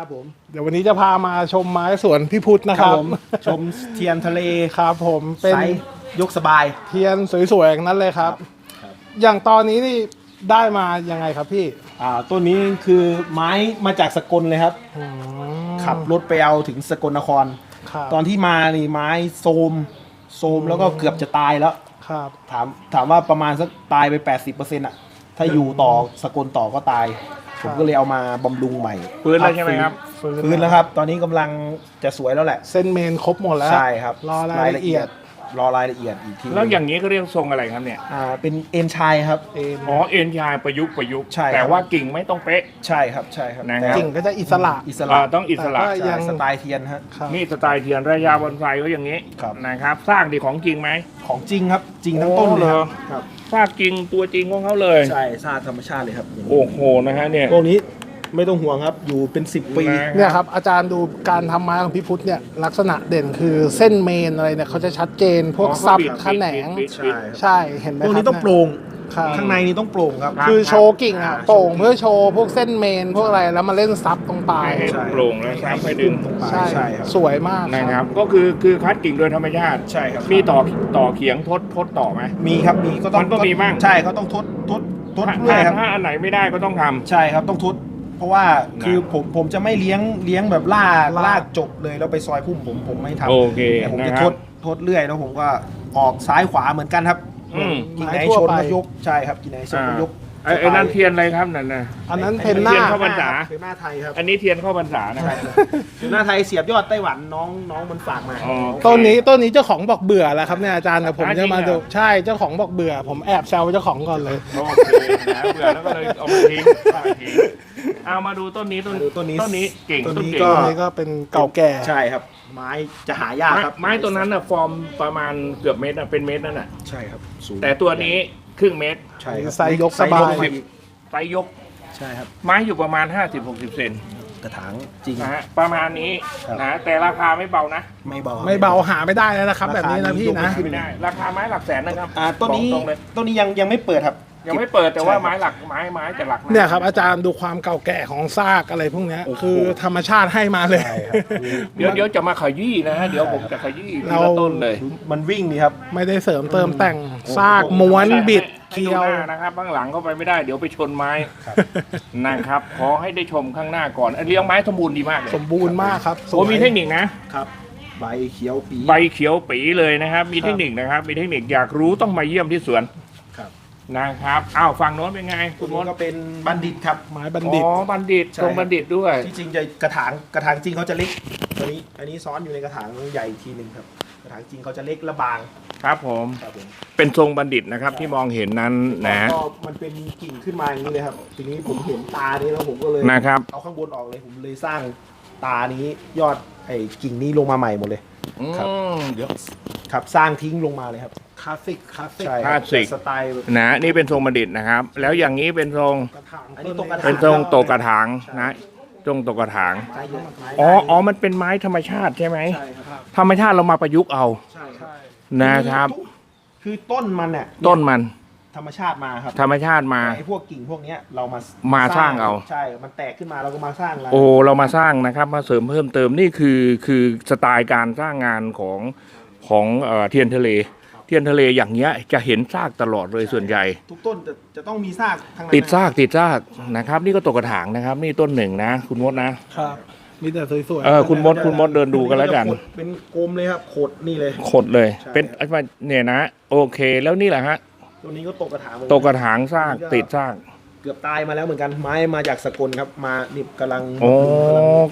ครับผม เดี๋ยววันนี้จะพามาชมไม้สวนพี่พุทธนะครับผมชมเทียนทะเลครับผมเป็นไซส์ยกสบาย เทียนสวยๆอย่างนั้นเลยครับ ครับอย่างตอนนี้นี่ได้มายังไงครับพี่อ่าต้นนี้คือไม้มาจากสกลเลยครับ อืมขับรถไปเอาถึงสกลนคร ครับตอนที่มานี่ไม้โซมโซมแล้วก็เกือบจะตายแล้ว ครับถามถามว่าประมาณสักตายไป 80%อะ ถ้าอยู่ต่อสกลต่อก็ตาย ผมก็เลยเอามาบำรุงใหม่ฟื้นแล้วใช่ไหมครับฟื้นแล้วครับ ตอนนี้กำลังจะสวยแล้วแหละ เส้นเมนครบหมดแล้วใช่ครับรอรายละเอียดรอรายละเอียดอีกทีแล้วอย่างนี้ก็เรียกทรงอะไรครับเนี่ยอ่าเป็นเอ็นชายครับเอ็นอ๋อเอ็นยายประยุกต์ประยุกต์ใช่ครับแต่ว่ากิ่งไม่ต้องเป๊ะใช่ครับใช่ครับนะครับกิ่งก็จะอิสระอิสระอ่าต้องอิสระแต่ก็ใช่สไตล์เทียนฮะครับนี่สไตล์เทียนระยะบอนไซก็อย่างนี้ครับนะครับสร้างดีของจริงไหมของจริงครับจริงทั้งต้นเลยครับ โอ้เหรอครับสร้างจริงตัวจริงของเขาเลย ใช่ซาธรรมชาติเลยครับโอ้โหนะฮะเนี่ย พวกนี้ ไม่ต้องห่วงครับ อยู่เป็น 10 ปีนะเนี่ยครับอาจารย์ดูการทำไม้ของพี่พุทธเนี่ยลักษณะเด่นคือเส้นเมนอะไรเนี่ยเขาจะชัดเจนพวกอ๋อซับบิดแขนงบิดบิดบิดใช่ครับใช่เห็นไหมพวกครันี้บต้องโปร่งครับข้างในนี่ต้องโปร่งครับครับ คือโชว์กิ่งอะโป่งเพื่อโชว์พวกเส้นเมนพวกอะไรแล้วมาเล่นซับตรงปลายให้ใช่โปร่งแล้วครับให้ดึงตรงปลายใช่ใช่ครับ สวยมากนะครับก็คือคือคัดกิ่งโดยธรรมชาติ ใช่ครับ มีต่อต่อเขียงทดทดต่อไหม มีครับมีก็ต้องมันก็มีบ้าง ใช่เขาต้องทดทดทดถ้าเรื่อยครับถ้าอันไหนไม่ได้ก็ต้องทำ ใช่ครับต้องทด เพราะว่าคือผมผมจะไม่เลี้ยงเลี้ยงแบบล่าล่าจบเลยแล้วไปซอยพุ่มผมผมไม่ทำโอเคแต่ผมนะจะคทรัดบทดเรื่อยแล้วผมก็ออกซ้ายขวาเหมือนกันครับอืม กิ่งไหนชนก็ยกใช่ครับกิ่งไหนชนก็ยกไอ้ไอ้นั่นเทียนอะไรครับนั่นน่ะ อันนั้นเพนหน้า เทียนเข้าพรรษาเป็นหน้าไทยครับอันนี้เทียนเข้าพรรษานะครับเป็นหน้าไทยเสียบยอดไต้หวันน้องน้องมันฝากมา อ๋อ ต้นนี้ต้นนี้เจ้าของบอกเบื่อแล้วครับเนี่ยอาจารย์แต่ผมอะจะมาจริงเหรดูอใช่เจ้าของบอกเบื่อ ผมแอบแซวเจ้าของก่อนเลย โอเคนะเบื่อแล้วก็เลยเอามาทิ้งเอามาทิ้ง เอามาดูต้นนี้ต้นมาดูต้นนี้ ต้นนี้เก่งต้นนี้เก่งก็ต้นนี้ก็เป็นเก่าแก่ ใช่ครับ ไม้จะหายากไม้ครับไม้ตัวนั้นน่ะฟอร์มประมาณเกือบเมตรน่ะเป็นเมตรนั่นน่ะ ใช่ครับสูงแต่ตัวนี้ครึ่งเมตรใช่ครับไซส์ยกสบาย ไซส์กไซส์ยกใช่ครับ ไม้อยู่ประมาณ 50-60 เซนกระถางจริง นะฮะประมาณนี้ครับ นะแต่ราคาไม่เบานะไม่เบา ไม่เบาหาไม่ได้แล้วนะครับ แบบนี้นะพี่นะ ราคานี้ยกไม่ได้ ราคาไม้หลักแสนนะครับอ่าต้นนี้บอกตรงเลยต้นนี้ยังยังไม่เปิดครับ ยังไม่เปิดแต่ว่าใช่ครับไม้หลักไม้ไม้แต่หลักะ เนี่ยครับอาจารย์ดูความเก่าแก่ของซากอะไรพวกเนี้ย โอ้โห คือธรรมชาติให้มาเลย ใช่ครับ เดี๋ยวเดี๋ยวจะมาขยี้นะฮะเดี๋ยวผมจะขยี้ทีเรา ละต้นเลยมันวิ่งนี่ครับ ไม่ได้เสริมเติมแต่งซากม้วนบิดให้เคีดูยวหน้านะครับข้างหลังเข้าไปไม่ได้เดี๋ยวไปชนไม้นะครับขอให้ได้ชมข้างหน้าก่อนอันเลี้ยงไม้สมบูรณ์ดีมากเลยสมบูรณ์มากครับสโอ้วยมีเทคนิคนะ ครับ ใบเขียวปี ใบเขียวปีเลยนะครับ มีเทคนิคนะครับ มีเทคนิคอยากรู้ต้องมาเยี่ยมที่สวนครับ นะครับอ้าวฝั่งโน้นเป็นไง คุคุณณมมดดก็เป็นบัณฑิตครับ ไม้บัณฑิต อ๋อบัณฑิตใช่ ตรงบัณฑิตด้วย ที่จริงจะกระถางกระถางจริงเขาจะเล็กตัวนี้ อันนี้ซ้อนอยู่ในกระถางใหญ่อีกทีหนึ่งครับ กระถางจริงเขาจะเล็กและบางครับผมครับผมเป็นทรงบัณฑิตนะครับที่มองเห็นนั้นนะก็มันเป็นกิ่งขึ้นมาอย่างนี้เลยครับ ทีนี้ผมเห็นตานี้แล้วผมก็เลยนะครับ เอาข้างบนออกเลยผมเลยสร้างตานี้ยอดไอ้กิ่งนี้ลงมาใหม่หมดเลย ครับอืมเดี๋ยวครับสร้างทิ้งลงมาเลยครับ คลาสสิกคลาสสิกใช่ คลาสสิก สไตล์แบบนะนี่เป็นทรงบัณฑิตนะครับ แล้วอย่างนี้เป็นทรงกระถางอันนี้ตรงกระถาเป็นทรงโตกกระถางนะทรงโตกกระถางไม้เยอะไม้อ๋อได้อ๋อมันเป็นไม้ธรรมชาติใช่ไหมใช่ครับธรรมชาติเรามาประยุกต์เอาใช่ครับนะครับ คือต้นมันเนี่ยต้นมัน ธรรมชาติมาครับธรรมชาติมาแต่ไอ้พวกกิ่งพวกเนี้ยเรามามาสร้างเอา ใช่ มันแตกขึ้นมาเราก็มาสร้างแล้วโอ้เรามาสร้างนะครับ มาเสริมเพิ่มเติมนี่คือคือสไตล์การสร้างงานของของเอ่อเทียนทะเล เทียนทะเลอย่างเงี้ยจะเห็นซากตลอดเลยส่วนใหญ่ ทุกต้นจะจะต้องมีซากทั้งนั้นติดนะซากติดซากนะครับ นี่ก็ตกกระถางนะครับ นี่ต้นหนึ่งนะ คุณมดนะ ครับ มีแต่สวยๆเออคุณมดคุณมดเดินดูกันแล้วกันขดเป็นกลมเลยครับโขดนี่เลย ขดเลยใช่เป็นไอ้ว่าเนี่ยนะ โอเคแล้วนี่แหละฮะ ตัวนี้ก็ตกกระถางเหมือนตกกระถางซากติดซาก เกือบตายมาแล้วเหมือนกันไม้มาจากสกลครับ มานี่กำลังโอ้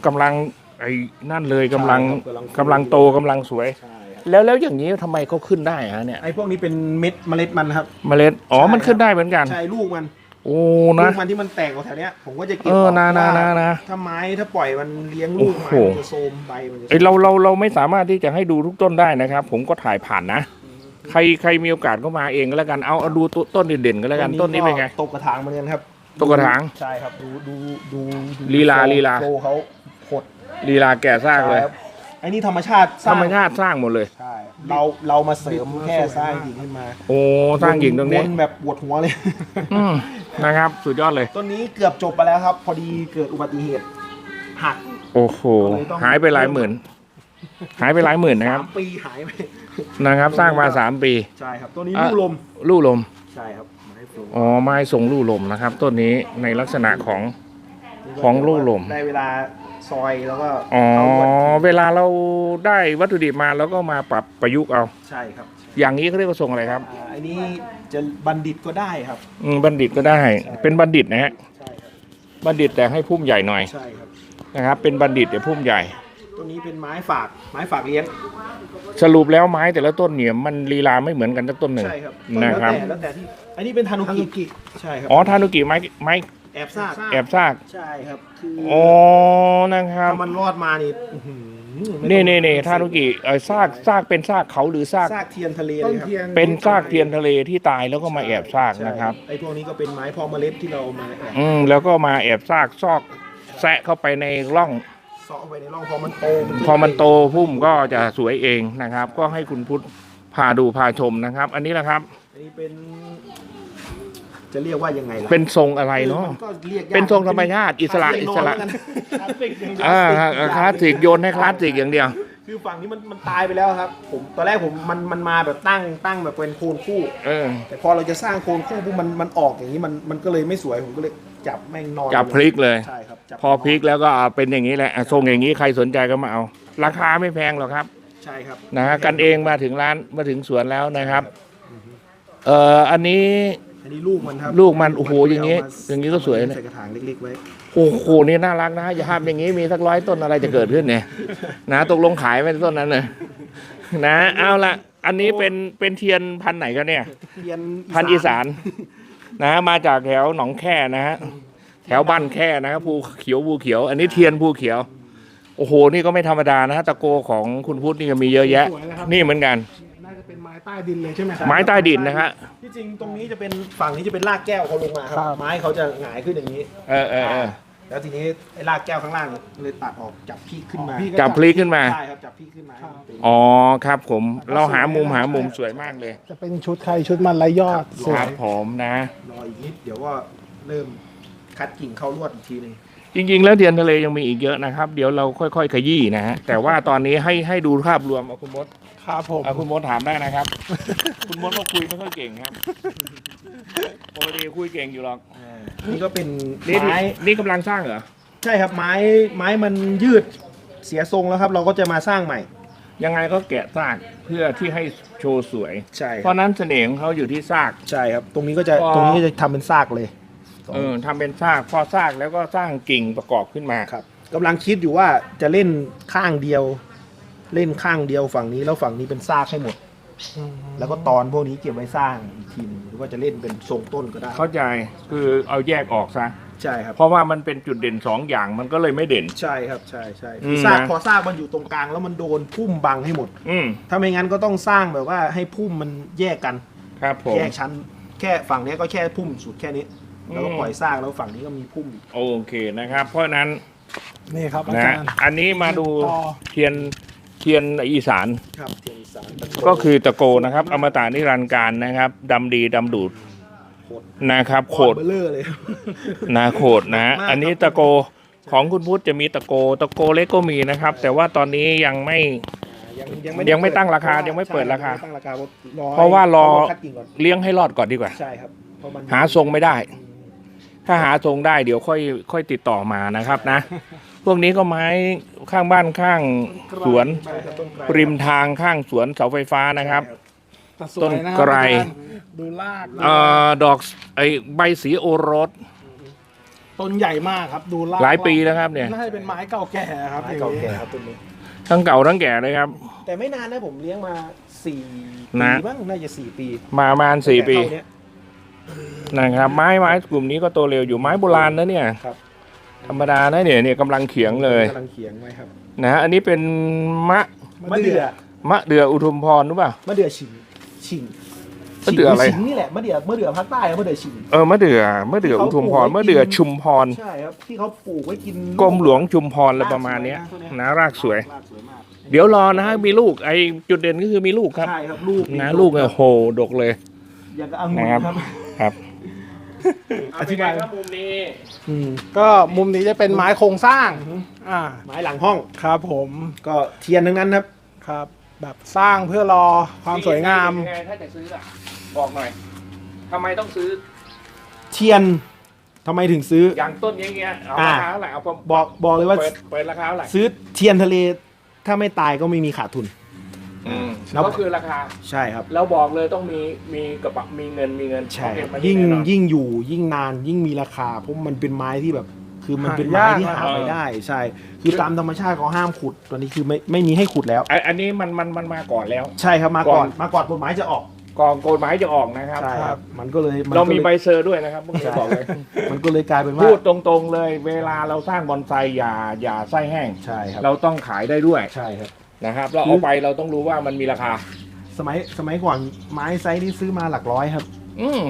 กำลังไอ้นั่นเลยกำลังใช่ครับกำลังโตกำลังสวย ใช่ครับแล้วแล้วอย่างนี้ทำไมเขาขึ้นได้ฮะเนี่ยไอ้พวกนี้เป็นเม็ดเมล็ดมันครับ เมล็ดอ๋อใช่ มันขึ้นได้เหมือนกัน ใช่ลูกมันโอ้ลูนะกมันที่มันแตกออกแถวเนี้ยผมก็จะเก็บเออออกนะนะว่านะนะ ถ้าไม้ถ้าปล่อยมันเลี้ยงลูกโอ้ไม้โห มันจะโทรมใบมันจะไอยเราเราเราไม่สามารถที่จะให้ดูทุกต้นได้นะครับ ผมก็ถ่ายผ่านนะ ใครใครมีโอกาสก็มาเองก็แล้วกันเอาเอาดูต้นต้นเด่นๆก็แล้วกันต้นนี้เป็นไง ตกกระถางเหมือนกันครับตกกระถางใช่ครับดูดูดูดูลีลาโฟลีลาโฟเขาหดลีลาแก่สร้างเลยใช่ครับไอ้นี่ธรรมชาติสธรร้างรมชาติสร้างหมดเลย ใช่เราเรามาเสริมแค่สร้างหญิงขึ้นมาโอ้สร้างหญิงตรงนี้วนแบบปวดหัวเลย อืมนะครับ สุดยอดเลย ต้นนี้เกือบจบไปแล้วครับ พอดีเกิดอุบัติเหตุหัก โอ้โห หายไปหลายหมื่น หายไปหลายหมื่นนะครับ สามปีหายไปนะครับ สร้างมาสามปี ใช่ครับตัวนี้อะ ลูกลมลู่ลม ใช่ครับไม้โฟลอ๋อไม้ทรงลู่ลมนะครับ ต้นนี้ในลักษณะของ ของลูกลม ได้เวลาซอยแล้วก็อ๋อเข้าวัดเวลาเราได้วัตถุดิบมาแล้วก็มาปรับประยุกต์เอา ใช่ครับอย่างนี้เขาเรียกว่าทรงอะไรครับอ่าอันนี้จะบัณฑิตก็ได้ครับ อืมบัณฑิตก็ได้ เป็นบัณฑิตนะฮะใช่ครับบัณฑิตแต่ให้พุ่มใหญ่หน่อยใช่ครับนะครับ เป็นบัณฑิตแต่พุ่มใหญ่ ตัวนี้เป็นไม้ฝาก ไม้ฝากเลี้ยง สรุปแล้วไม้แต่ละต้นเนี่ยมันลีลาไม่เหมือนกันสักต้นหนึ่งใช่ครับนะครับแล้วแต่แล้วแต่ที่ อันนี้เป็นทานุทานุกิกิ ใช่ครับอ๋อทานุกิไม้ไม้แอบซากแอบซากใช่ครับคืออ๋อนะครับถ้ามันรอดมานี่อื้อหือไม่นี่ต้องนี่นี่ทานุกิเออซากซากเป็นซากเขาหรือซาก ซากเทียนทะเลต้เลนยครับเทียนเป็นซากเทียนทะเลที่ตายแล้วก็มาแอบซากนะครับใช่ไอ้พวกนี้ก็เป็นไม้พอเมล็ดที่เราเอามาแอบอืมแล้วก็มาแอบซากซอกแซะเข้าไปในร่อง เซาะไว้ในร่องพอมันโตพอมันโตพุ่มก็จะสวยเองนะครับ ก็ให้คุณพุทธพาดูพาชมนะครับ อันนี้แหละครับ อันนี้เป็น จะเรียกว่ายังไงล่ะเป็นทรงอะไรเนาะมัก็รียกยากเป็นทรงธรรมชาติอิสระคลาอิสสสิกระนอนแล้วกันคลาสสิกอย่างเดียวอ่าคลาสสิกโยนให้คลาสสิกอย่างเดียว คือฝั่งนี้มันมันตายไปแล้วครับ ผมตอนแรกผมมันมันมาแบบตั้งตั้งแบบเป็นโคนคู่ เออ แต่พอเราจะสร้างโคนคู่ปุ๊บมันมันออกอย่างนี้มันมันก็เลยไม่สวยผมก็เลย จับแม่งนอนจับพลิกเลย ใช่ครับจับพอพลิกแล้วก็เอาเป็นอย่างนี้แหละอะทรงอย่างนี้ใครสนใจก็มาเอา ราคาไม่แพงหรอกครับ ใช่ครับนะฮะกันเองมาถึงร้านมาถึงสวนแล้วนะครับ เอ่ออันนี้ อันนี้ลูกมันครับลูกมันโอ้โหอย่างนี้นี้อย่างนี้ก็สวยนะ ใส่กระถางเล็กๆไว้ โอ้โหนี่น่ารักนะอย่าห้ามอย่างนี้มีสักร้อยต้นอะไรจะเกิดขึ้นเนี่ย นะตกลงขายไหมต้นนั้นเลยนะเอาละอันนี้เป็นเป็นเทียนพันธุ์ไหนกันเนี่ย เทียนพันธุ์อีสาน นะมาจากแถวหนองแค่นะฮะแถวบ้านแค่นะครับภูเขียวภูเขียว อันนี้เทียนภูเขียว โอ้โห นี่ก็ไม่ธรรมดานะฮะตะโกของคุณพุทธนี่ก็มีเยอะแยะ สวยนะครับ นี่เหมือนกัน น่าจะเป็นไม้ใต้ดินเลยใช่ไหมครับไม้ใต้ดินนะฮะ ที่จริงตรงนี้จะเป็นฝั่งนี้จะเป็นรากแก้วเขาลงมาคครัรับบไม้เขาจะหงายขึ้นอย่างนี้ เออเออเออ แล้วทีนี้ไอ้รากแก้วข้างล่างเนี่ยเลยตัดออกจับพี่ขึ้นมาพี่ก็ จับพลิกขึ้นมา ใช่ครับจับพี่ขึ้นมาให้มันเป็นอ๋อครับผมเราหามุมหามุมสวยมากเลยจะเป็นชุดใครชุดมันไรยอดสควรัยบผมนะ รออีกนิดเดี๋ยวก็เริ่มคัดกิ่งเข้าลวดอีกทีหนึงจริงๆ แล้วเทียนทะเลยังมีอีกเยอะนะครับ เดี๋ยวเราค่อยๆ ขยี้นะฮะแต่ว่าตอนนี้ให้ให้ดูภาพรวมเอาคุณมดครับผม เอาคุณมดถามได้นะครับ คุณมดก็คุยไม่ค่อยเก่งครับปกติคุยเก่งอยู่หรอก นี่ก็เป็นนี่ไม้นี่กำลังสร้างเหรอ ใช่ครับไม้ไม้มันยืดเสียทรงแล้วครับ เราก็จะมาสร้างใหม่ ยังไงก็แกะซากเพื่อที่ให้โชว์สวย ใช่เพราะนั้นเสน่ห์ของเขาอยู่ที่ซาก ใช่ครับ ตรงนี้ก็จะพอตรงนี้ก็จะทำเป็นซากเลย เออทำเป็นซากพอซากแล้วก็สร้างกิ่งประกอบขึ้นมาครับกำลังคิดอยู่ว่าจะเล่นข้างเดียว เล่นข้างเดียวฝั่งนี้แล้วฝั่งนี้เป็นซากให้หมดอืม แล้วก็ตอนพวกนี้เก็บไว้สร้างอีกทีหนึงหรือว่าจะเล่นเป็นทรงต้นก็ได้เข้าใจคือเอาแยกออกซะ ใช่ครับเพราะว่ามันเป็นจุดเด่นสองอย่างมันก็เลยไม่เด่น ใช่ครับใช่ใช่อืมซากนะ พอซากมันอยู่ตรงกลางแล้วมันโดนพุ่มบังให้หมด อืมถ้าไม่งั้นก็ต้องสร้างแบบว่าให้พุ่มมันแยกกัน ครับผม แยกชั้น แค่ฝั่งนี้ก็แค่พุ่มสุดแค่นี้ แล้วก็อืม ปล่อยซากแล้วฝั่งนี้ก็มีพุ่มอีก โอเคนะครับ เพราะฉะนั้นนี่ครับอานะจารย์ อันนี้มาดูต่อ เทียน เทียนอีสาน ครับเทียนอีสานก็คือตะโกนะครับ อมตะนิรันดร์การนะครับดำดีดำดูดโคตรนะครับ โขดเบลเลอร์เลยนาโขดนะ มากครับ อันนี้ตะโกของคุณพุทธจะมีตะโก ตะโกเล็กก็มีนะครับ แต่ว่าตอนนี้ยังไม่ ยังยังยังไม่ตั้งราคายังไม่เปิดราคาใช่ยังไม่ตั้งราคารอเพราะว่ารอคัดกิ่งก่อนเลี้ยงให้รอดก่อนดีกว่า ใช่ครับเพราะมันหาทรงไม่ได้ ถ้าหาทรงได้เดี๋ยวค่อยค่อยติดต่อมานะครับนะ พวกนี้ก็ไม้ ข้างบ้านข้างสวนใช่ครับต้นไกลริมทางข้างสวนเสาไฟฟ้านะครับแต่สวยนะคต้รับนไกรอาจารย์ดูลากเอ่อดอกไอใบสีโอรส ต้นใหญ่มากครับ ดูลากหลายปีแล้วครับเนี่ย น่าจะเป็นไม้เก่าแก่ครับไม้เก่าแก่ครับต้นนี้ทั้งเก่าทั้งแก่เลยครับ แต่ไม่นานนะผมเลี้ยงมาสี่นะปีบ้างน่าจะสี่ปี มาประมาณสี่ปีแต่เท่าเนี้ยนะครับไม้ไม้กลุ่มนี้ก็โตเร็วอยู่ไม้โบราณนะเนี่ยครับ ธรรมดานะเนี่ยเนี่ยกำลังเขียงเลยกำลังเขียงไว้ครับนะฮะอันนี้เป็นมะมะเดื่อมะเดืออุทุมพรหรือเปล่ามะเดื่อฉิงฉิงมะเดื่ออะไรฉิงนี่แหละมะเดื่อมะเดื่อภาคใต้อะมะเดื่อฉิงเออมะเดือมะเดืออุทุมพรมะเดือชุมพรใช่ครับที่เขาปลูกไว้กินกรมหลวงชุมพรอะไรประมาณเนี้ยนะรากสวยรากสวยมากเดี๋ยวรอนะฮะมีลูกไอจุดเด่นก็คือมีลูกครับใช่ครับลูกนะลูกเนี่ยโหดกเลยอย่างกับองุ่นนะครับครับครับ อธิบายครับมุมนี้อืมก็มุมนี้จะเป็นไม้โครงสร้าง อ่า ไม้หลังห้องครับผมก็เทียนทั้งนั้นครับครับ แบบสร้างเพื่อรอความสวยงาม ยังไงถ้าจะซื้ออะบอกหน่อยทำไมต้องซื้อเทียนทำไมถึงซื้อ อย่างต้นอย่างเงี้ยเอาอ่าราคาเท่าไหร่เอาผมบอกบอกเลยว่า เปิดเปิดราคาเท่าไหร่ซื้อเทียนทะเล ถ้าไม่ตายก็ไม่มีขาดทุน อืมแล้ว ก็คือราคา ใช่ครับ เราบอกเลยต้องมีมีกระเป๋ามีเงินมีเงินใช่เก็บมายิ่งแน่นอนยิ่งอยู่ยิ่งนานยิ่งมีราคาเพราะมันเป็นไม้ที่แบบ คือมันเป็นไม้หายากที่หาไม่ได้ใช่ คือตามธรรมชาติเขาห้ามขุดตอนนี้คือไม่ไม่มีให้ขุดแล้ว อันอันนี้มันมันมันมาก่อนแล้ว ใช่ครับมาก่อนก่อน มาก่อนกฎหมายจะออกกองโกฎหมายจะออกนะครับ ใช่ครับมันก็เลยนเราก็มีลยใบเซอร์ด้วยนะครับพวกนี้บอกเลย มันก็เลยกลายเป็นว่าพูดตรงๆเลย เวลาเราสร้างบอนไซอย่าอย่าไส้แห้ง ใช่ครับเราต้องขายได้ด้วย ใช่ครับ นะครับ เราเอาไปเราต้องรู้ว่ามันมีราคา สมัยสมัยก่อนไม้ไซส์นี่ซื้อมาหลักร้อยครับ อืม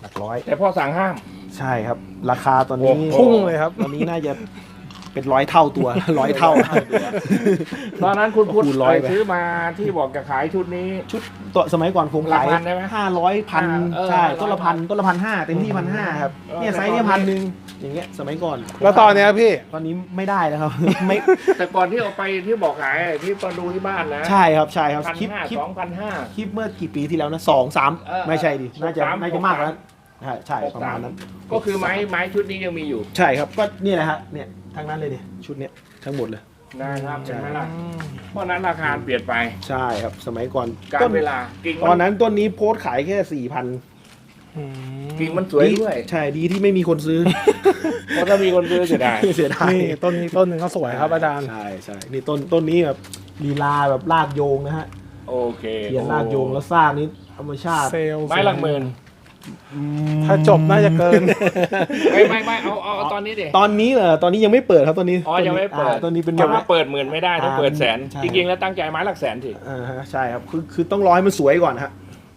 หลักร้อย แต่พ่อสั่งห้าม ใช่ครับ ราคาตอนนี้โอ้โห พุ่งเลยครับตอนนี้น่าจะ เป็นร้อยเท่าตัว ร้อยเท่า ตอนนั้นคุณพุทธคูณร้อยไป ซื้อมาที่บอกจะขายชุดนี้ ชุดตัวสมัยก่อนผมขายหลักพันได้ไหมห้าร้อยพันเออใช่500ต้นละพันต้นละพันห้าเต็มที่พันห้าครับเออเนี่ยไซส์เนี่ยพันหนึ่งอย่างเงี้ยสมัยก่อนแล้วตอนเนี้ยพี่ ตอนนี้ไม่ได้แล้วครับ ไม่แต่ก่อนที่เอาไปที่บอกขายที่มาดูที่บ้านนะใช่ครับใช่ครับพันคลิปห้าคลิปสองพันห้า คลิปเมื่อกี่ปีที่แล้วนะสองสามเออไม่ใช่ดิน่าจะสามน่าจะมากกว่านั้นใช่ใช่ประมาณนั้น ก็คือไม้ไม้ชุดนี้ยังมีอยู่ ใช่ครับก็นี่แหละฮะเนี่ย ทั้งนั้นเลยเนี่ยชุดเนี้ยทั้งหมดเลยนะครับใช่ใช่ไหมล่ะเพราะฉะนั้นราคาเปลี่ยนไปใช่ครับสมัยก่อนการต้นเวลากิ่งตอนนั้นต้นนี้โพสต์ขายแค่สี่พันกิ่งมันสวยด้วยใช่ดีที่ไม่มีคนซื้อ เพราะถ้ามีคนซื้อเสียดายเสียดายนี่ต้นนี้ต้นหนึ่งก็สวยครับอาจารย์ ใช่ใช่นี่ต้นต้นนี้แบบลีลาแบบลากโยงนะฮะโอเคเขียนลากโยงแล้วสร้างนี้ธรรมชาติเซลล์ไม้หลักหมื่นอืม ถ้าจบน่าจะเกิน ไม่ไม่ไม่เอาเอาเอาตอนนี้ดิตอนนี้เหรอตอนนี้ยังไม่เปิดครับตอนนี้อ๋อยังไม่เปิดาตอนนี้เป็น จะแบบมาเปิดหมื่นไม่ได้ต้องเปิดแสน ใช่ จริงๆแล้วตั้งใจไม้หลักแสนสิอ่าฮะใช่ครับคือคือต้องรอให้มันสวยก่อนฮะ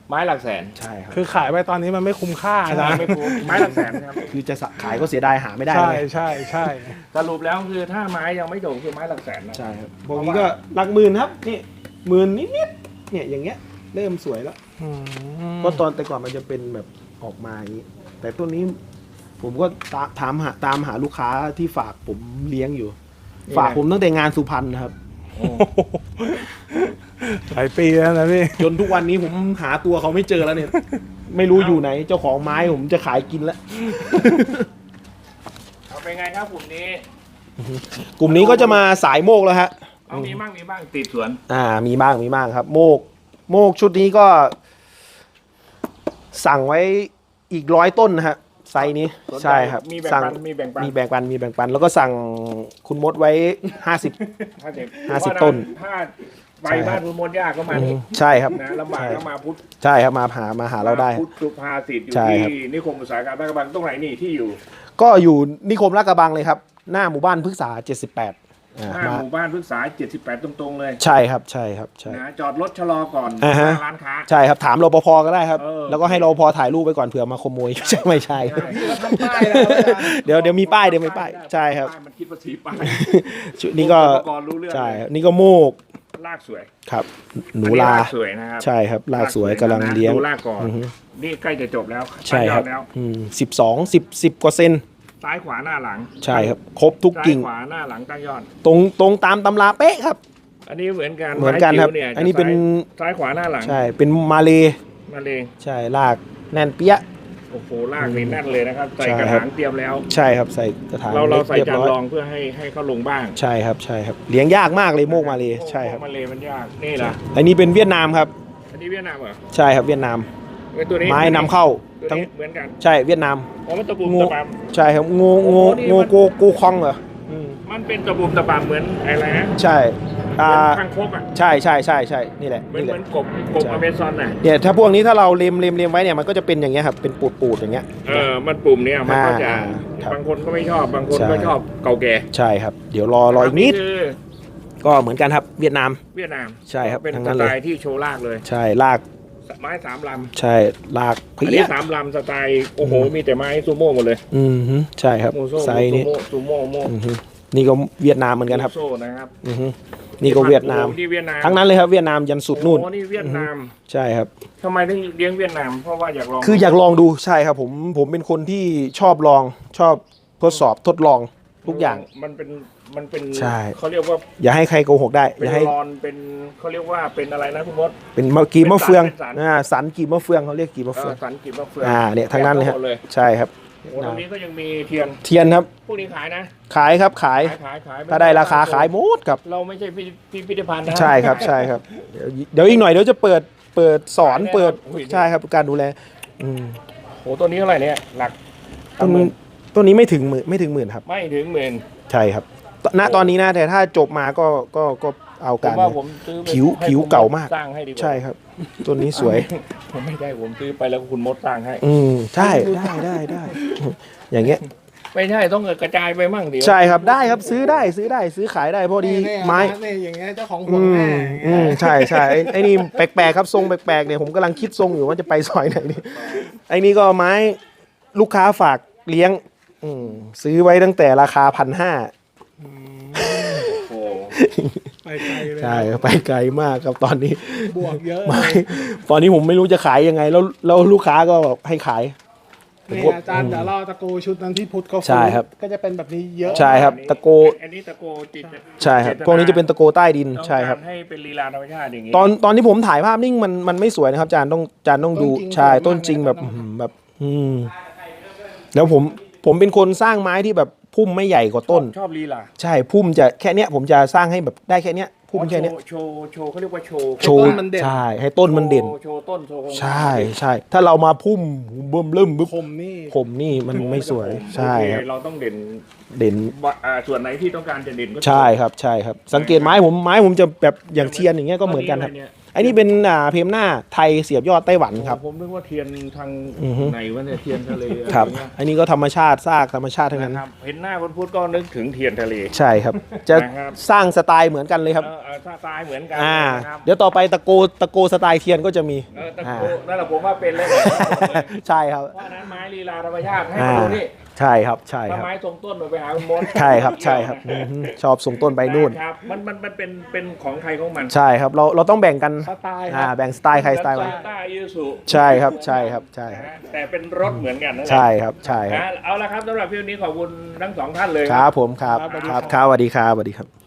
ไม้หลักแสนใช่ครับคือขายไปตอนนี้มันไม่คุ้มค่าอาจารย์ไม่คุ้มไม้หลักแสนครับคือจะขายก็เสียดายหาไม่ได้ใช่เลยใช่ใช่สรุปแล้วคือถ้าไม้ยังไม่จบคือไม้หลักแสนนะใช่ครับพวกนี้ก็หลักหมื่นครับนี่หมื่นนิดๆเนี่ยอย่างเงี้ยเริ่มสวยแล้ว อืมเพราะตอนแต่ก่อนมันจะเป็นแบบออกมาอย่างนี้แต่ตัวนี้ผมก็ตาถามหาตามหาลูกค้าที่ฝากผมเลี้ยงอยู่ฝากผมตั้งแต่งานสุพรรณนะครับ โอ้หลายปีแล้วนะพี่ จนทุกวันนี้ผมหาตัวเขาไม่เจอแล้วเนี่ย ไม่รู้อยู่ไหน เจ้าของไม้ผมจะขายกินแล้ว เอาเป็นไงครับกลุ่มนี้กลุ่มนี้ก็จะมาสายโมกแล้วฮะ เอามีบ้างมีบ้างติดสวนอ่ามีบ้างมีบ้างครับ โมก โมกชุดนี้ก็ สั่งไว้อีกร้อยต้นนะฮะไซส์นี้สนจใช่ครับมีแบ่งสั่งปันมีแบ่งปันมีแบ่งปันมีแบ่งปัน แล้วก็สั่งคุณมดไว้ห้าสิบห้าสิบห้าสิบเพระต้นถ้าไปใช่ครับบ้านคุณมดยากก็มานี่ใช่ครับ นะลำบากใช่ ก็มาพุทธใช่ครับมาหามาหาเราได้ พุทธสุภาษิตอยู่ใช่ครับที่นิคมอุตสาหกรรมลาดกระบังตรงไหนนี่ที่อยู่ ก็อยู่นิคมลาดกระบังเลยครับ หน้าหมู่บ้านพฤกษา 78อ่า หน้ามาหมู่บ้านพฤกษา78 ตรงๆเลยใช่ครับใช่ครับใช่ นะจอดรถชะลอก่อนอ่าฮะหน้าร้านค้า ใช่ครับถามรปภก็ได้ครับ เออ แล้วก็ให้รปภถ่ายรูปไปก่อนเผื่อมาขโมยใช่ไม่ใช่ ใช่ พี่ก็ทำป้ายแล้วเดี๋ยวเดี๋ยวมีป้ายเดี๋ยวมีป้ายใช่ครับป้ายมันคิดภาษีป้ายชุดนี้ก็อุปกรณ์รู้เรื่องใช่เลยครับนี่ก็โมกลากสวยครับ หนูอัลาลากสวยนะครับใช่ครับลากสวยกำลังเลี้ยง ดูลากก่อน อือฮึ นี่ใกล้จะจบแล้วใช่ครับตั้งยอดแล้ว สิบสองสิบสิบกว่าเซน ซ้ายขวาหน้าหลังใช่ครับ ครบทุกซ้ายกิ่งขวาหน้าหลังตั้งยอด ตรงตรงตามตำราเป๊ะครับ อันนี้เหมือนกันเหมือนกันครับ ไม้จิ๋วยอันนี้เป็นจะซ้ายซ้ายขวาหน้าหลังใช่เป็นมาเลมาเลงใช่ลากแน่นเปี้ยะ โอ้โหลากนี่แน่นเลยนะครับใส่ใช่กระครัถาบงเตรียมแล้ว ใช่ครับใส่กระถางเราเราใส่เรียบจานร้อยรองเพื่อให้ให้เขาลงบ้างใช่ครับใช่ครับเลี้ยงยากมากเลยโมกมาเลใช่ครับโอ้มาเลมันยากนี่นะอันนี้เป็นเวียดนามครับ อันนี้เวียดนามเหรอใช่ครับเวียดนาม ไอ้ตัวนี้ไม้นำเข้าตัวทั้งนี้เหมือนกันใช่เวียดนาม อ๋อมันตะปุ่มงู ตะปาม ใช่ครับงูงูโอ้โหนี่งูมันโกโกคองเหรออืมมันเป็นตะปุ่มตะปามเหมือนอะไรนะใช่อ่าเหมือนคางคกอะใช่ใช่ใช่ใช่นี่แหละเหมือนนี่เหแหมือละนกบกบใช่ อเมซอนน่ะเนี่ยถ้าพวกนี้ถ้าเราเล็มเล็มเล็มไว้เนี่ยมันก็จะเป็นอย่างเงี้ยครับเป็นปูดปูดๆอย่างเงี้ย เออมันปุ่มเนี่ยมันก็จะอ่าครับบางคนก็ไม่ชอบ บางคนใช่ ก็ชอบเก่าแก่ใช่ครับ เดี๋ยวรอรออีกนิดคือก็เหมือนกันครับเวียดนามเวียดนามใช่ครับเป็นทั้งสนั้นไตเลยล์ที่โชว์ลากเลย ใช่ลาก ไม้สามลใช่ลากำเพีอันนี้ยสามลำสไตล์โอ้โห มีแต่ไม้ซูโม่หมดเลยอืมฮึใช่ครับโมโซ่ไซส์นี้ซูโม่ซูโม่โม่อือฮึนี่ก็เวียดนามเหมือนกันครับโซ่นะครับอือฮึนี่ก็เวียดนาม โอ้นี่เวียดนามทั้งนั้นเลยครับเวียดนามยันสุดนู่น โอ้นี่เวียดนามใช่ครับ ทำไมถึงเลี้ยงเวียดนามเพราะว่าอยากลองคืออยากลองดูใช่ครับ ผมผมเป็นคนที่ชอบลองชอบทดสอบทดลองทุกอย่าง มันเป็น มันเป็นใช่ เขาเรียกว่าอย่าให้ใครโกหกได้เป็อนย่าให้รอนเป็นเขาเรียกว่าเป็นอะไรนะคุณมด เป็นมะกีมะเฟืองเป็นสารอ่าสันกีมะเฟืองเขาเรียกกีมะเอเฟือองสันกิมะเฟืองอ่าเนี่ยทั้งนั้นเลยฮะ แกะทั้งหมดเลยใช่ครับ โอ้ตรงนี้ก็ยังมีเทียนเทียนครับพวกนี้ขายนะขายครับขาย ขายขายขายถ้าได้ราคาขายหมดครับ เราไม่ใช่พิพิพิธภัณฑ์นะ ใช่ครับใช่ครับ เดี๋ยวเดี๋ยวอีกหน่อยเดี๋ยวจะเปิดเปิดสอนขายแน่เปิดอุ้ยใช่ครับการดูแลอืมโอ้ตัวนี้เท่าไหร่เนี่ยหลักต้นนี้ต้นนี้ไม่ถึงหมื่นไม่ถึงหมื่นครับ ไม่ถึงหมื่นใช่ครับต ณตอนนี้นะแต่ถ้าจบมาก็ก็ก็เอาผกามรว่าผมซื้อไปผิวให้ผิวคุณมดเก่ามาก สร้างให้ดีกว่าใช่ครับ ต้นนี้สวย ผมไม่ได้ผมซื้อไปแล้วคุณมดสร้างให้ อืมใช่ได้ได้ได้ อย่างเงี้ย ไม่ใช่ต้องกระจายไปมั่งเดี๋ยวใช่ครับได้ครับซื้อได้ซื้อได้ซื้อขายได้พอดีเนี่ยไม้เนี่ยอย่างเงี้ยเจ้าของห่วอืงมแม่อืมใช่ใช่ไอ้ไอ้นี่แปลกๆครับทรงแปลกๆเนี่ยผมกำลังคิดทรงอยู่ว่าจะไปซอยไหนดีไอ้นี่ก็ไม้ลูกค้าฝากเลี้ยง อืมซื้อไว้ตั้งแต่ราคาพันห้าโอ้ ไปไกลเลยใช่ไปไกลมากครับตอนนี้บวกเยอะไม่ตอนนี้ผมไม่รู้จะขายยังไง แล้วแล้วลูกค้าก็แบบให้ขายนี่อาจารย์เดี๋ยวเราตะโกชุดนั้นที่พุทธเขาใช่ครับก็จะเป็นแบบนี้เยอะใช่ครับ ตะโกอันนี้ตะโกจิตใช่ครับพวกนี้จะเป็นตะโกใต้ดินใช่ครับต้องกาให้เป็นลีลาธรรมชาติอย่างนี้ตอนตอนที่ผมถ่ายภาพนิ่งมันมันไม่สวยนะครับอาจารย์ต้องอาจารย์ต้องดูใช่ต้นจริงแบบอื้อหือแบบ อืมแล้วผมผมเป็นคนสร้างไม้ที่แบบ พุ่มไม่ใหญ่กว่าต้น ชอบลีลาใช่พุ่มจะแค่เนี้ยผมจะสร้างให้แบบได้แค่เนี้ยพุ่มแค่เนี้ยโชว์โชว์เขาเรียกว่าโชว์โชว์ใช่ให้ต้นมันเด่น โชว์โชว์ต้นโชว์โครงใช่ใช่ถ้าเรามาพุ่มเบิ่มเริ่มบึ้มคมนี่ผมนี่มันไม่สวยใช่ครับโอเคเราต้องเด่นเด่นว่าอ่าส่วนไหนที่ต้องการจะเด่นก็ใช่ครับใช่ครับ สังเกตไม้ผมไม้ผมจะแบบอย่างเทียนอย่างเงี้ยก็เหมือนกันครับยไอ้นี่เป็นอ่าเพมหน้าไทยเสียบยอดไต้หวันครับ ผมนึกว่าเทียนทางอือฮึ ไหนวะเนี่ยเทียนทะเลอะไครับ เงี้ยอันนี้ก็ธรรมชาติซากธรรมชาติทั้งนั้น นะครับเห็นหน้าคนพูดก็นึกถึงเทียนทะเล ใช่ครับ จะนะครับ สร้างสไตล์เหมือนกันเลยครับ เออเออถ้าตายเหมือนกันอ่า นะครับเดี๋ยวต่อไปตะโกตะโกสไตล์เทียนก็จะมี เออตะอ่าโกนั่นแหละผมว่าเป็นเลยใช่ครับเพราะฉะนั้นไม้ลีลาธรรมชาติให้อ่ามาดูนี่ ใช่ครับใช่ถ้าครับไม้ทรงต้นไปหาคุณมดใช่ครับใช่ครับอือฮึชอบส่งต้นไปนู่น ครับ มันมันมันเป็นเป็นของใครของมันใช่ครับเราเราต้องแบ่งกันสไตล์คอ่ารับแบ่งสไตล์ใครสไตล์มันโตโยต้าอิซูใช่ครับใช่ครับใช่ครับแต่เป็นรถเหมือนกันนั่นแหละใช่ครับใช่ครับ นะเอาละครับสำหรับพี่วันนี้ขอบคุณทั้งสองท่านเลย ครับผมครับครับสวัสดีคครัรับบครับสวัสดีครับสวัสดีครับ